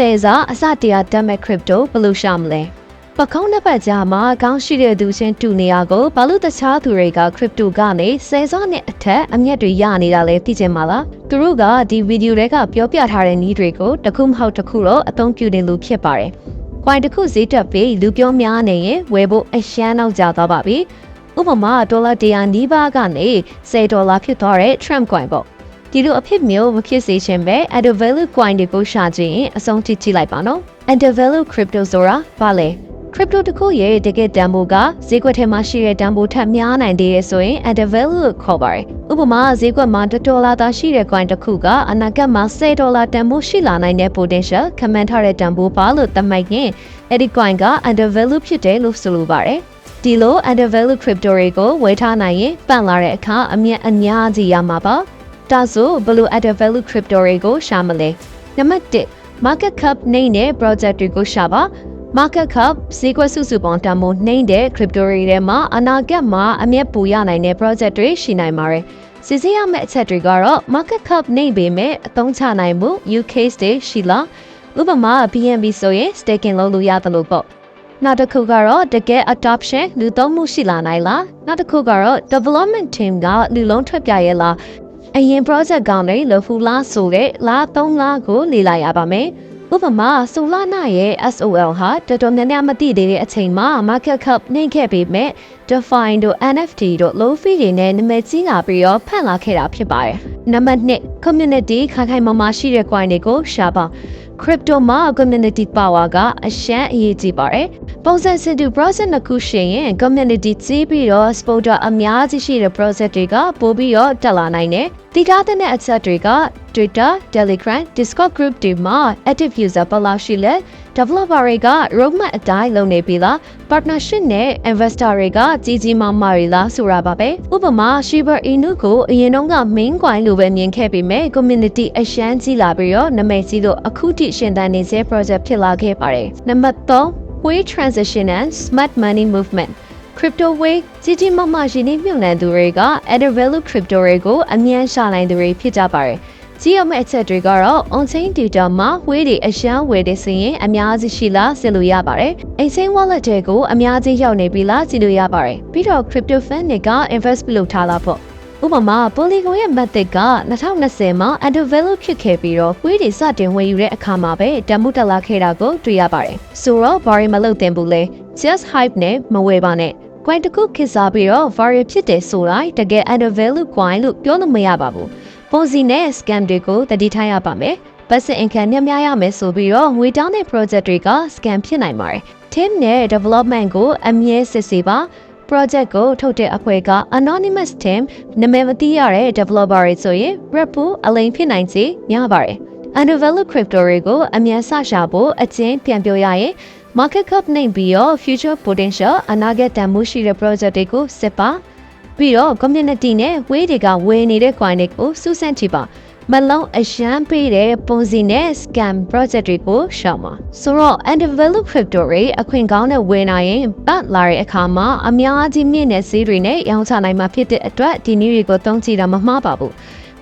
ဆယ်စာအစတရားတက်မဲ့ crypto ဘယ်လိုရှာမလဲပကုံးနှစ်ပတ်ကြာမှာအကောင်းရှိတဲ့သူချင်းတူနေရကိုဘာလို့တခြားသူတွေက crypto ကနေဆယ်စောနဲ့အထက်အမျက်တွေရနေတာလဲသိချင်ပါလားသူတို့ကဒီဗီဒီယိုတွေကပြောပြထားတဲ့နည်းတွေကိုတစ်ခုမဟုတ်တစ်ခုတော့အသုံးပြုနေလို့ဖြစ်ပါတယ် coin တစ်ခုဈေးတက်ပြီးလူပြောများနေရင်ဝယ်ဖို့အရှမ်းနောက်ကျသွားပါပြီဥပမာဒေါ်လာ100နီးပါးကနေ10ဒေါ်လာဖြစ်သွားတဲ့ Trump coin ပေါ့ ဒီလိုအဖြစ်မျိုးမဖြစ်စေချင်ပဲ add value coin တွေကိုရှာကြည့်ရင်အဆုံးထိကြည့်လိုက်ပါနော် add value crypto ဆိုတာဘာလဲ crypto တစ်ခုရဲ့တကယ်တန်ဖိုးကဈေးကွက်ထဲမှာရှိတဲ့တန်ဖိုးထက်များနိုင်သေးရဲ့ဆိုရင် add value လို့ခေါ်ပါတယ်ဥပမာဈေးကွက်မှာ1ဒေါ်လာသာရှိတဲ့ coin တစ်ခုကအနာဂတ်မှာ10ဒေါ်လာတန်ဖိုးရှိလာနိုင်တဲ့ potential ခန့်မှန်းထားတဲ့တန်ဖိုးပါလို့သတ်မှတ်ရင်အဲ့ဒီ coin က under value ဖြစ်တယ်လို့ဆိုလိုပါတယ်ဒီလို under value crypto တွေကိုဝယ်ထားနိုင်ရင်ပန့်လာတဲ့အခါအမြတ်အများကြီးရမှာပါ ဒါဆိုဘယ်လို under value crypto တွေကိုရှာမလဲနံပါတ်1 market cap နေတဲ့ project တွေကိုရှာပါ market cap ဈေးကွက်စုစုပေါင်းတန်ဖိုးနှိမ့်တဲ့ crypto တွေထဲမှာအနာဂတ်မှာအမြတ်ပူရနိုင်တဲ့ project တွေရှိနိုင်ပါတယ်စစ်ဆေးရမယ့်အချက်တွေကတော့ market cap နှိမ့်ပေမဲ့အသုံးချနိုင်မှု UK state ရှိလားဥပမာ BNB ဆိုရင် staking လုပ်လို့ရတယ်လို့ပေါ့နောက်တစ်ခုကတော့တကယ် adoption လူသုံးမှုရှိလာနိုင်လားနောက်တစ်ခုကတော့ development team ကလူလုံးထွက်ပြရဲလား အရင် project ကောင်းတွေလဖူလားဆိုတဲ့လား3လားကိုလေ့လာရပါမယ်ဥပမာဆိုလာနာရဲ့ SOL ဟာတော်တော်များများမသိသေးတဲ့အချိန်မှာ market cap နှိမ့်ခဲ့ပေမဲ့ Define တို့ NFT တို့ low fee တွေနဲ့နာမည်ကြီးလာပြီးတော့ဖန်လာခဲ့တာဖြစ်ပါတယ်။နံပါတ်2 community ခိုင်ခိုင်မာမာရှိတဲ့ coin တွေကိုရှာပါ crypto မှာ community power ကအရှမ်းအရေးကြီးပါတယ်။ပုံစံစစ်တူ process နှစ်ခုရှိရင် community ကြီးပြီးတော့ supporter အများကြီးရှိတဲ့ process တွေကပို့ပြီးတော့တက်လာနိုင်တယ်။တိထားတဲ့အချက်တွေက Twitter, Telegram, Discord group တွေမှာ active user ဘယ်လောက်ရှိလဲ developer တွေက roadmap အတိုင်းလုပ်နေပြီလား partnership နဲ့ investor တွေကကြီးကြီးမားမားတွေလားဆိုတာပါပဲဥပမာ Shiba Inu ကိုအရင်တုန်းက main coin လိုပဲမြင်ခဲ့ပေမဲ့ community အရှမ်းကြီးလာပြီးတော့နာမည်ကြီးလို့အခုထိရှင်သန်နေစေ project ဖြစ်လာခဲ့ပါတယ်နံပါတ်3 Way Transition and Smart Money Movement crypto way ကြီးကြီးမားမားရှင်နေမြုပ်နှံသူတွေက added value crypto တွေကိုအမြန်ရှာနိုင်သူတွေဖြစ်ကြပါတယ်ကြီးရမယ့်အချက်တွေကတော့ on-chain data မှာဝေးတွေအရှမ်းဝယ်တဲ့စရင်အများကြီးရှိလားစစ်လို့ရပါတယ်။ Exchange wallet တွေကိုအများကြီးရောက်နေပြီလားကြည့်လို့ရပါတယ်။ပြီးတော့ crypto fund တွေက invest လုပ်ထားလားပေါ့။ဥပမာ Polygon ရဲ့ method က2020မှာ under value ဖြစ်ခဲ့ပြီးတော့ဝေးတွေစတင်ဝယ်ယူတဲ့အခါမှာပဲတန်မှုတက်လာခဲ့တာကိုတွေ့ရပါတယ်။ဆိုတော့ဘာတွေမလုပ်သင့်ဘူးလဲ။ just hype နဲ့မဝယ်ပါနဲ့။ coin တစ်ခုခေတ်စားပြီးတော့ variable ဖြစ်တယ်ဆိုတိုင်းတကယ် under value coin လို့ပြောလို့မရပါဘူး။ပုံစီနဲ့ scam တွေကိုတတိထားရပါမယ်။ပတ်စင် income ညများရမယ်ဆိုပြီးတော့ငွေတောင်းတဲ့ project တွေက scam ဖြစ်နိုင်ပါတယ်။ team နဲ့ development ကိုအမြဲစစ်ဆေးပါ project ကိုထုတ်တဲ့အဖွဲ့က anonymous team နာမည်မသိရတဲ့ developer တွေဆိုရင် rep ဖို့အလိမ်ဖြစ်နိုင်စေများပါတယ်။ undeveloped crypto တွေကိုအမြန်ဆရှာဖို့အချင်းပြန်ပြောရရင် market cap နှိပ်ပြီးတော့ future potential အနာဂတ်တန်ဖိုးရှိတဲ့ project တွေကိုစစ်ပါပြီးတော့ community နဲ့ way တွေကဝယ်နေတဲ့ coin တွေကိုစူးစမ်းကြည့်ပါမလုံးအရှမ်းပေးတဲ့ပုံစီနဲ့ scam project တွေကိုရှောင်ပါဆိုတော့ undeveloped crypto တွေအခွင့်ကောင်းတဲ့ဝယ်နိုင်ရင်ပတ်လာတဲ့အခါမှာအများကြီးမြင့်တဲ့ဈေးတွေနဲ့ရောင်းချနိုင်မှာဖြစ်တဲ့အတွက်ဒီနည်းတွေကိုသုံးကြည့်တာမမှားပါဘူး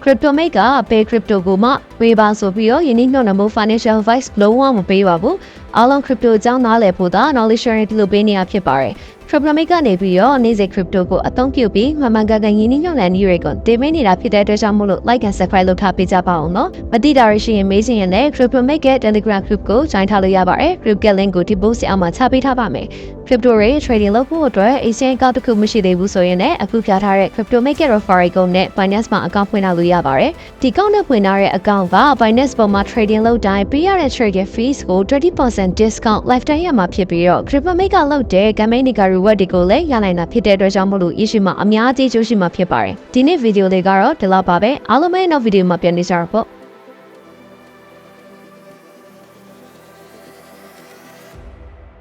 crypto make က pay crypto ကိုမှဝေးပါဆိုပြီးတော့ယနေ့နှုတ်နမှု financial advice လုံးဝမပေးပါဘူးအားလုံး crypto အကြောင်းနားလည်ဖို့သာ knowledge sharing လုပ်ပေးနေရဖြစ်ပါတယ် crypto make ကနေပြီးတော့နေ့စဉ် crypto ကိုအသုံးပြုပြီးမှန်မှန်ကန်ကန်ယင်းနှိမ့်နှံနည်းတွေကိုတင်ပေးနေတာဖြစ်တဲ့အတွက်ကြောင့်မို့လို့ like and subscribe လုပ်ထားပေးကြပါအောင်နော်မသိတာရရှိရင်မေးချင်ရင်လည်း crypto make ရဲ့ telegram group ကို join ထားလို့ရပါတယ် group က link ကိုဒီ post အောက်မှာချပေးထားပါမယ် crypto တွေ trading လုပ်ဖို့အတွက် exchange account တစ်ခုမရှိသေးဘူးဆိုရင်လည်းအခုပြထားတဲ့ crypto make referral code နဲ့ Binance မှာ account ဖွင့်ထားလို့ရပါတယ်ဒီ account နဲ့ဖွင့်ထားတဲ့ account က Binance ပေါ်မှာ trading လုပ်တိုင်းပေးရတဲ့ trading fees ကို20% discount lifetime ရမှာဖြစ်ပြီးတော့ crypto make ကလုပ်တဲ့ campaign တွေက reward တွေကိုလည်းရနိုင်တာဖြစ်တဲ့အတွက်ကြောင့်မို့လို့ issue မှာအများကြီးကျိုးရှိမှာဖြစ်ပါတယ်ဒီနေ့ video လေးကတော့ဒီလောက်ပါပဲအားလုံးပဲနောက် video မှာပြန်နေကြတော့ပေါ့